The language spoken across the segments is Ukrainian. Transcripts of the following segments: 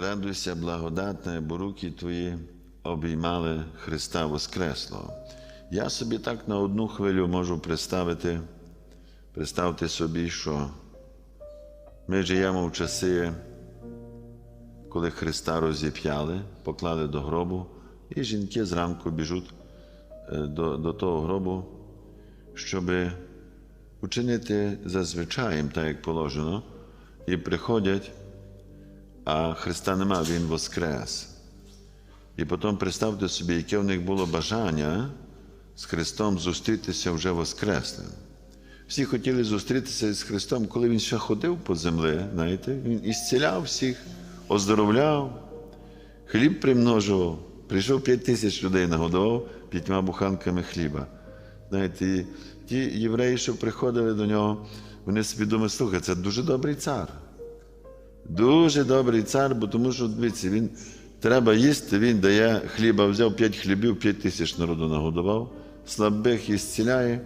Радуйся, благодатне, бо руки твої обіймали Христа Воскреслого. Я собі так на одну хвилю можу представити, представте собі, що ми живемо в часи, коли Христа розіп'яли, поклали до гробу, і жінки зранку біжуть е, до, до того гробу, щоб учинити зазвичаєм, так як положено, і приходять, а Христа нема, Він воскрес. І потім представте собі, яке в них було бажання з Христом зустрітися вже Воскреслим. Всі хотіли зустрітися з Христом, коли Він ще ходив по землі, знаєте, Він ісціляв всіх, оздоровляв, хліб примножував. Прийшов п'ять тисяч людей, нагодував п'ятьма буханками хліба. Знаєте, ті євреї, що приходили до нього, вони собі думали, слухай, це дуже добрий цар. Дуже добрий цар, бо тому що, дивіться, він треба їсти, він дає хліба, взяв п'ять хлібів, п'ять тисяч народу нагодував, слабих і.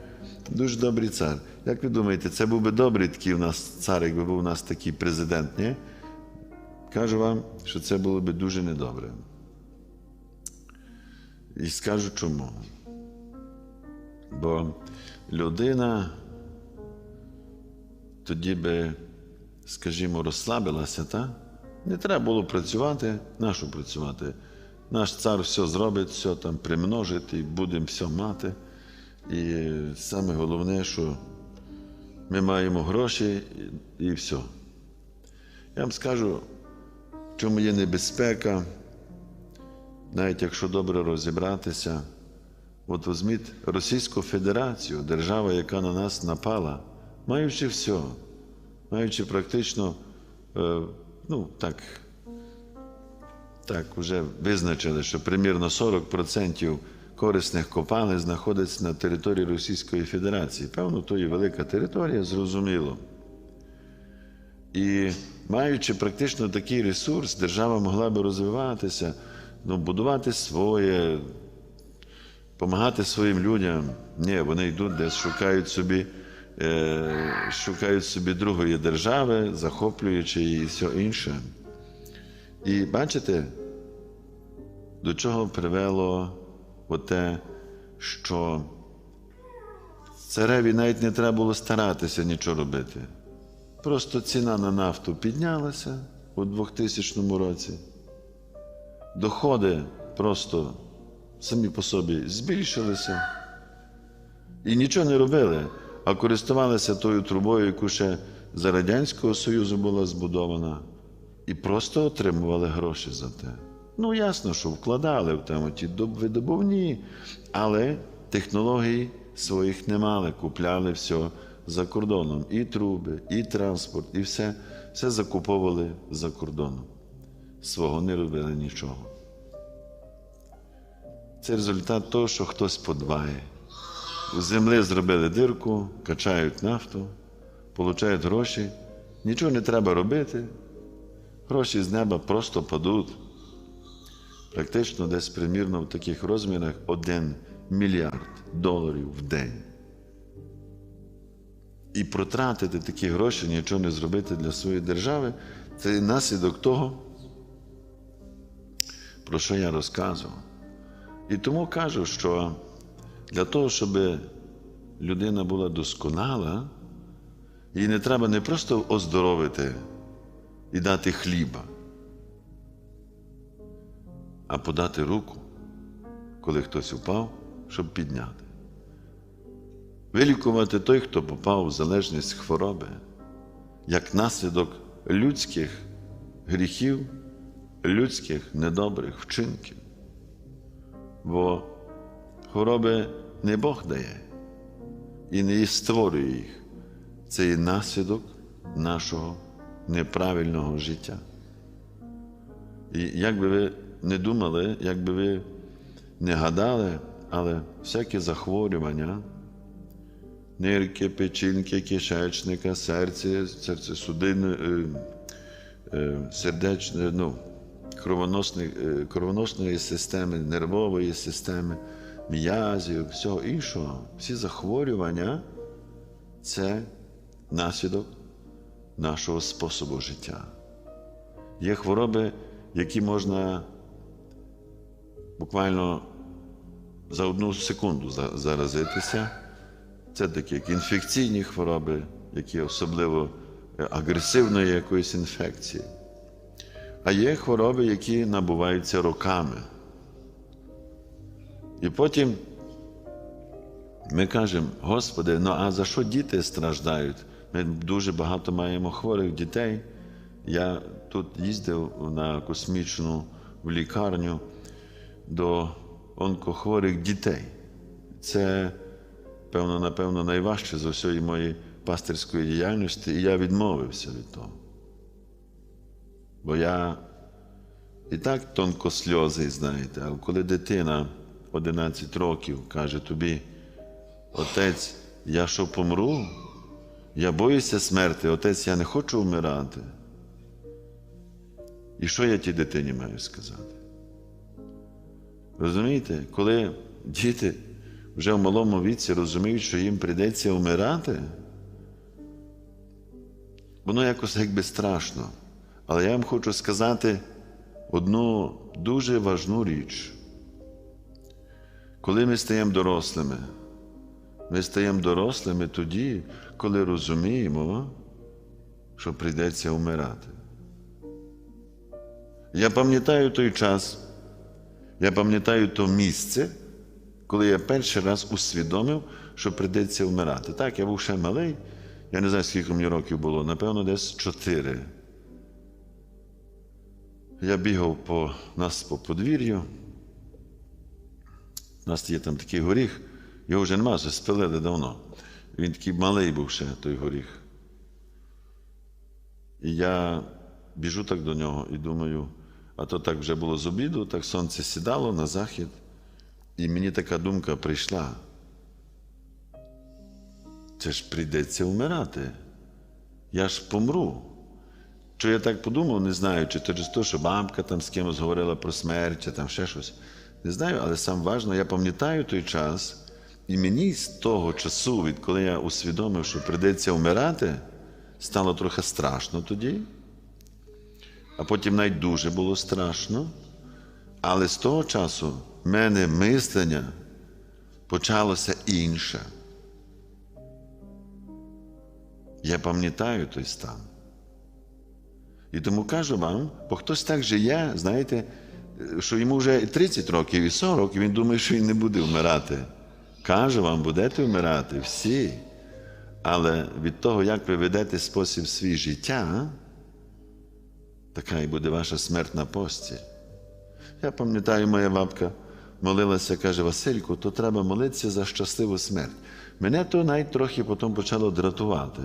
Дуже добрий цар. Як ви думаєте, це був би добрий такий у нас цар, якби був у нас такий президент, ні? Кажу вам, що це було би дуже недобре. І скажу чому. Бо людина тоді би, скажімо, розслабилася, та? не треба було працювати, нащо працювати? Наш цар все зробить, все там примножить і будемо все мати. І саме головне, що ми маємо гроші і, все. Я вам скажу, в чому є небезпека, навіть якщо добре розібратися, от візьміть Російську Федерацію, держава, яка на нас напала, маючи все, маючи практично, е, ну так, так вже визначили, що примірно 40% корисних копалин знаходиться на території Російської Федерації. Певно, то є велика територія, зрозуміло. І маючи практично такий ресурс, держава могла би розвиватися, ну, будувати своє, допомагати своїм людям. Ні, вони йдуть десь, шукають собі, шукають собі другої держави, захоплюючи її і все інше. І бачите, до чого привело те, що цареві навіть не треба було старатися нічого робити. Просто ціна на нафту піднялася у 2000 році. Доходи просто самі по собі збільшилися і нічого не робили, а користувалися тою трубою, яку ще за Радянського Союзу була збудована, і просто отримували гроші за те. Ну, ясно, що вкладали в тему ті видобувні, але технологій своїх не мали, купляли все за кордоном. І труби, і транспорт, і все, все закуповували за кордоном. Свого не робили нічого. Це результат того, що хтось подбає. У землі зробили дирку, качають нафту, получають гроші, нічого не треба робити. Гроші з неба просто падуть. Практично десь примірно в таких розмірах 1 мільярд доларів в день. І протратити такі гроші, нічого не зробити для своєї держави, це наслідок того, про що я розказував. І тому кажу, що для того, щоб людина була досконала, їй не треба не просто оздоровити і дати хліба, а подати руку, коли хтось упав, щоб підняти. Вилікувати той, хто попав в залежність хвороби, як наслідок людських гріхів, людських недобрих вчинків. Бо хвороби не Бог дає і не створює їх. Це є наслідок нашого неправильного життя. І як би ви не думали, як би ви не гадали, але всякі захворювання, нирки, печінки, кишечника, серце, серце судини, сердечне, ну, кровоносної системи, нервової системи, м'язів, всього іншого. Всі захворювання це наслідок нашого способу життя. Є хвороби, які можна буквально за одну секунду заразитися. Це такі як інфекційні хвороби, які особливо е, агресивної якоїсь інфекції. А є хвороби, які набуваються роками. І потім ми кажемо, Господи, ну а за що діти страждають? Ми дуже багато маємо хворих дітей. Я тут їздив на космічну в лікарню до онкохворих дітей. Це, певно, напевно, найважче з усієї моєї пастирської діяльності, і я відмовився від того. Бо я і так тонко сльози, знаєте, а коли дитина 11 років каже тобі, отець, я що помру, я боюся смерти, отець, я не хочу вмирати. І що я тій дитині маю сказати? Розумієте, коли діти вже в малому віці розуміють, що їм прийдеться вмирати, воно якось якби страшно. Але я вам хочу сказати одну дуже важну річ. Коли ми стаємо дорослими, ми стаємо дорослими тоді, коли розуміємо, що прийдеться вмирати. Я пам'ятаю той час, я пам'ятаю то місце, коли я перший раз усвідомив, що прийдеться вмирати. Так, я був ще малий, я не знаю, скільки мені років було, напевно, десь чотири. Я бігав по нас по подвір'ю. У нас є там такий горіх, його вже нема, вже спилили давно. Він такий малий був ще той горіх. І я біжу так до нього і думаю, а то так вже було з обіду, так сонце сідало на захід, і мені така думка прийшла. Це ж прийдеться вмирати. Я ж помру. Що я так подумав, не знаю, чи через те, що бабка там з кимось говорила про смерть, чи там ще щось. Не знаю, але сам важно, я пам'ятаю той час, і мені з того часу, відколи я усвідомив, що прийдеться вмирати, стало трохи страшно тоді. А потім навіть дуже було страшно. Але з того часу в мене мислення почалося інше. Я пам'ятаю той стан. І тому кажу вам, бо хтось так жиє, знаєте, що йому вже 30 років, і 40, і він думає, що він не буде вмирати. Кажу вам, будете вмирати всі. Але від того, як ви ведете спосіб свій життя, така і буде ваша смерть на пості. Я пам'ятаю, моя бабка молилася, каже, Васильку, то треба молитися за щасливу смерть. Мене то навіть трохи потім почало дратувати.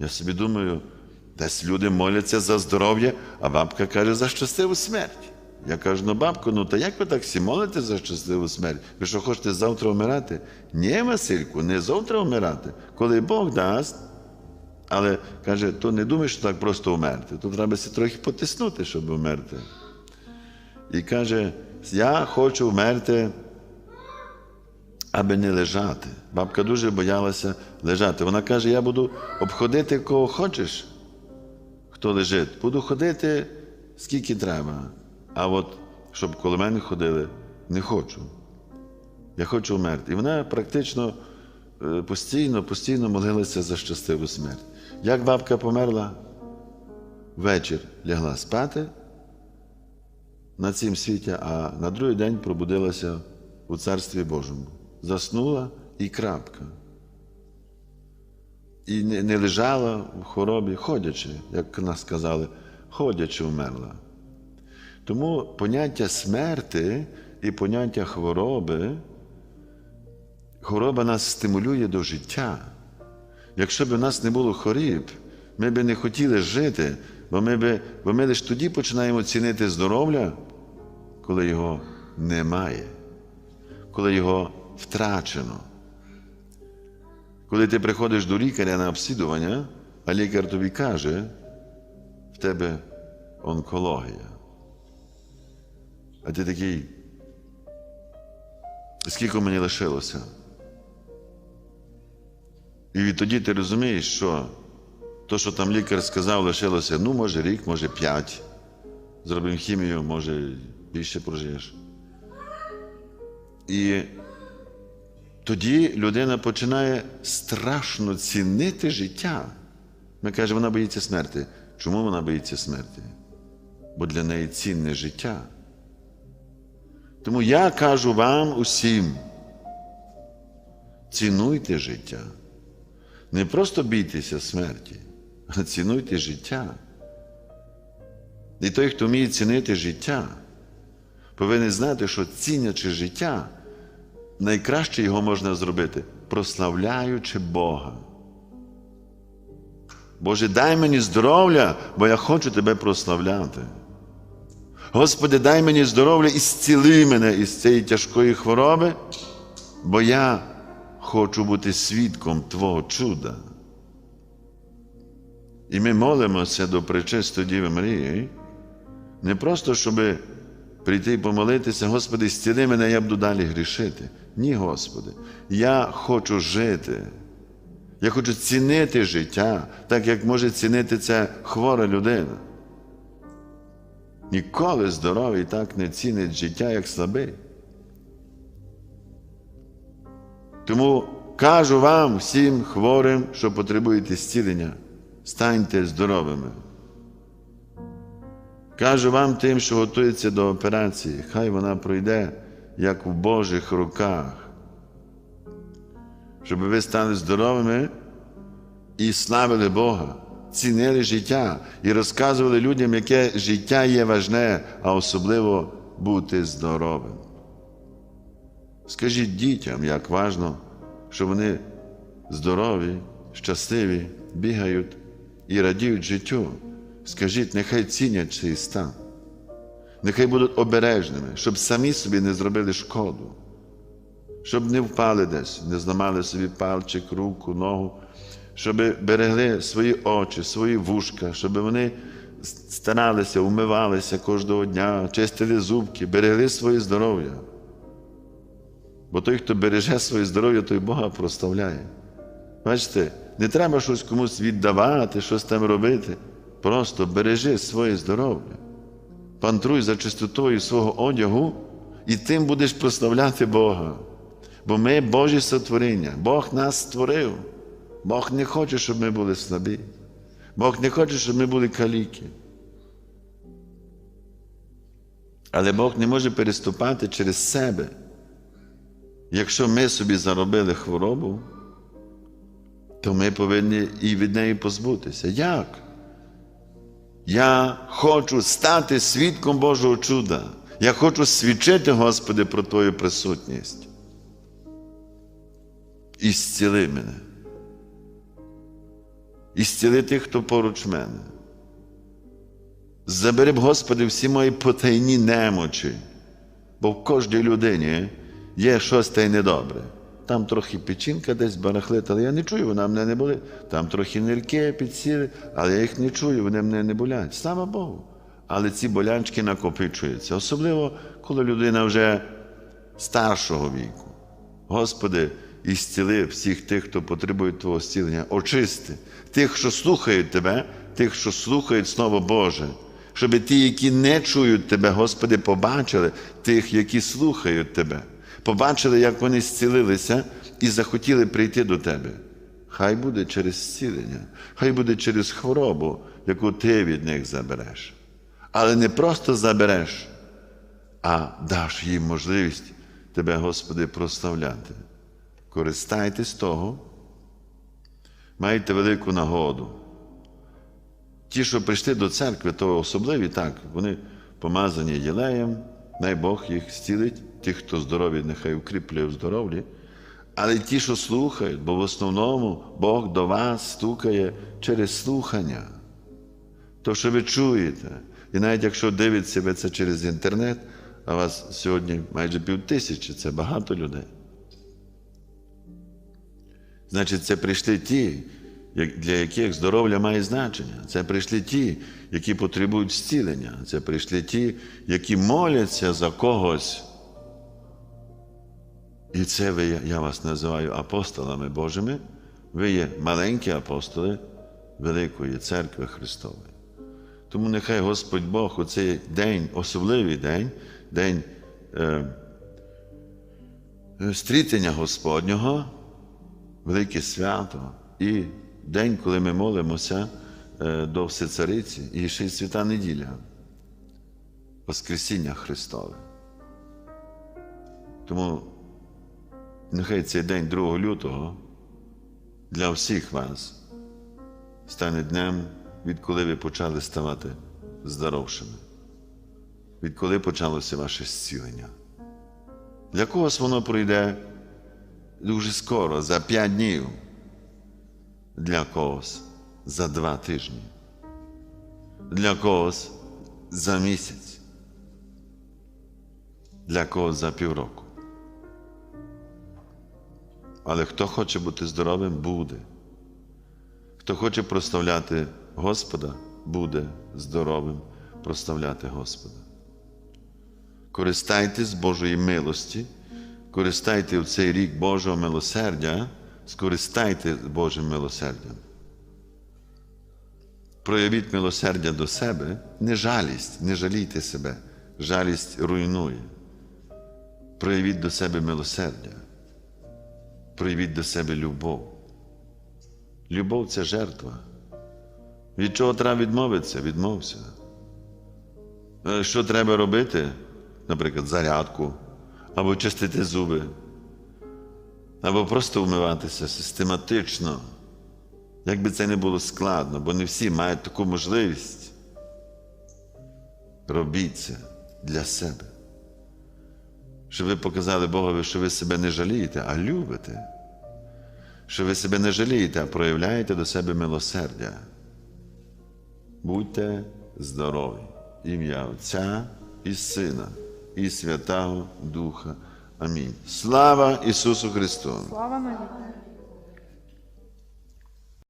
Я собі думаю, десь люди моляться за здоров'я, а бабка каже за щасливу смерть. Я кажу, ну бабко, ну та як ви так всі молите за щасливу смерть? Ви що хочете завтра вмирати? Ні, Васильку, не завтра вмирати. Коли Бог дасть, але каже, то не думай, що так просто вмерти. То треба ся трохи потиснути, щоб вмерти. І каже, я хочу вмерти, аби не лежати. Бабка дуже боялася лежати. Вона каже, я буду обходити кого хочеш, хто лежить. Буду ходити скільки треба. А от щоб коло мене ходили, не хочу. Я хочу вмерти. І вона практично е, постійно, постійно молилася за щасливу смерть. Як бабка померла, вечір лягла спати на цім світі, а на другий день пробудилася у Царстві Божому. Заснула і крапка. І не, лежала в хоробі, ходячи, як нас сказали, ходячи вмерла. Тому поняття смерти і поняття хвороби, хвороба нас стимулює до життя. Якщо б у нас не було хворіб, ми б не хотіли жити, бо ми, би, бо ми лише тоді починаємо цінити здоров'я, коли його немає, коли його втрачено. Коли ти приходиш до лікаря на обслідування, а лікар тобі каже, в тебе онкологія. А ти такий, скільки мені лишилося? І відтоді ти розумієш, що то, що там лікар сказав, лишилося, ну, може, рік, може, п'ять. зробимо хімію, може, більше прожиєш. І тоді людина починає страшно цінити життя. Ми кажемо, вона боїться смерті. Чому вона боїться смерті? Бо для неї цінне життя. Тому я кажу вам усім, цінуйте життя. Не просто бійтеся смерті, а цінуйте життя. І той, хто вміє цінити життя, повинен знати, що цінячи життя, найкраще його можна зробити, прославляючи Бога. Боже, дай мені здоров'я, бо я хочу Тебе прославляти. Господи, дай мені здоров'я і зціли мене із цієї тяжкої хвороби, бо я хочу бути свідком Твого чуда. І ми молимося до Пречистої Діви Марії, не просто, щоб прийти і помолитися, Господи, зціли мене, я буду далі грішити. Ні, Господи, я хочу жити. Я хочу цінити життя, так як може цінити це хвора людина. Ніколи здоровий так не цінить життя, як слабий. Тому кажу вам, всім хворим, що потребуєте зцілення, станьте здоровими. Кажу вам тим, що готується до операції, хай вона пройде, як в Божих руках щоб ви стали здоровими і славили Бога, цінили життя і розказували людям, яке життя є важне, а особливо бути здоровим. Скажіть дітям, як важно, що вони здорові, щасливі, бігають і радіють життю. Скажіть, нехай цінять цей стан, нехай будуть обережними, щоб самі собі не зробили шкоду щоб не впали десь, не зламали собі пальчик, руку, ногу, щоб берегли свої очі, свої вушка, щоб вони старалися, умивалися кожного дня, чистили зубки, берегли своє здоров'я. Бо той, хто береже своє здоров'я, той Бога проставляє. Бачите, не треба щось комусь віддавати, щось там робити. Просто бережи своє здоров'я. Пантруй за чистотою свого одягу, і тим будеш прославляти Бога. Бо ми Божі сотворіння, Бог нас створив. Бог не хоче, щоб ми були слабі. Бог не хоче, щоб ми були каліки. Але Бог не може переступати через себе. Якщо ми собі заробили хворобу, то ми повинні і від неї позбутися. Як? Я хочу стати свідком Божого чуда. Я хочу свідчити, Господи, про Твою присутність і зціли мене. І зціли тих, хто поруч мене. Забери б, Господи, всі мої потайні немочі, бо в кожній людині є щось та й недобре. Там трохи печінка десь барахлить, але я не чую, вона мене не болить. Там трохи нирки підсіли, але я їх не чую, вони мене не болять. Слава Богу. Але ці болячки накопичуються. Особливо, коли людина вже старшого віку. Господи, і зціли всіх тих, хто потребує Твого зцілення, очисти, тих, що слухають Тебе, тих, що слухають Слово Боже, щоб ті, які не чують Тебе, Господи, побачили тих, які слухають Тебе, побачили, як вони зцілилися і захотіли прийти до Тебе. Хай буде через зцілення, хай буде через хворобу, яку Ти від них забереш. Але не просто забереш, а даш їм можливість Тебе, Господи, прославляти. Користайтесь того, маєте велику нагоду. Ті, що прийшли до церкви, то особливі так, вони помазані єлеєм, най Бог їх зцілить, ті, хто здорові, нехай укріплює в здоров'ї. Але ті, що слухають, бо в основному Бог до вас стукає через слухання. То, що ви чуєте, і навіть якщо дивиться ви це через інтернет, а вас сьогодні майже пів тисячі, це багато людей. Значить, це прийшли ті, для яких здоров'я має значення. Це прийшли ті, які потребують зцілення. Це прийшли ті, які моляться за когось. І це ви, я вас називаю апостолами Божими. Ви є маленькі апостоли Великої Церкви Христової. Тому нехай Господь Бог у цей день, особливий день, день е, е, стрітення Господнього, велике свято, і день, коли ми молимося е, до Всецариці, і ще й свята неділя, Воскресіння Христове. Тому нехай цей день 2 лютого для всіх вас стане днем, відколи ви почали ставати здоровшими, відколи почалося ваше зцілення. Для когось воно пройде дуже скоро, за п'ять днів, для когось за два тижні, для когось за місяць, для когось за півроку. Але хто хоче бути здоровим, буде. Хто хоче прославляти Господа, буде здоровим прославляти Господа. Користайтесь Божої милості, користайте в цей рік Божого милосердя, скористайте Божим милосердям. Проявіть милосердя до себе, не жалість, не жалійте себе, жалість руйнує. Проявіть до себе милосердя, проявіть до себе любов. Любов це жертва. Від чого треба відмовитися? Відмовся. Е, Що треба робити? Наприклад, зарядку, або чистити зуби, або просто вмиватися систематично. Як би це не було складно, бо не всі мають таку можливість. Робіть це для себе. Щоб ви показали Богові, що ви себе не жалієте, а любите що ви себе не жалієте, а проявляєте до себе милосердя. Будьте здорові, ім'я Отця і Сина, і Святого Духа. Амінь. Слава Ісусу Христу! Слава навіки.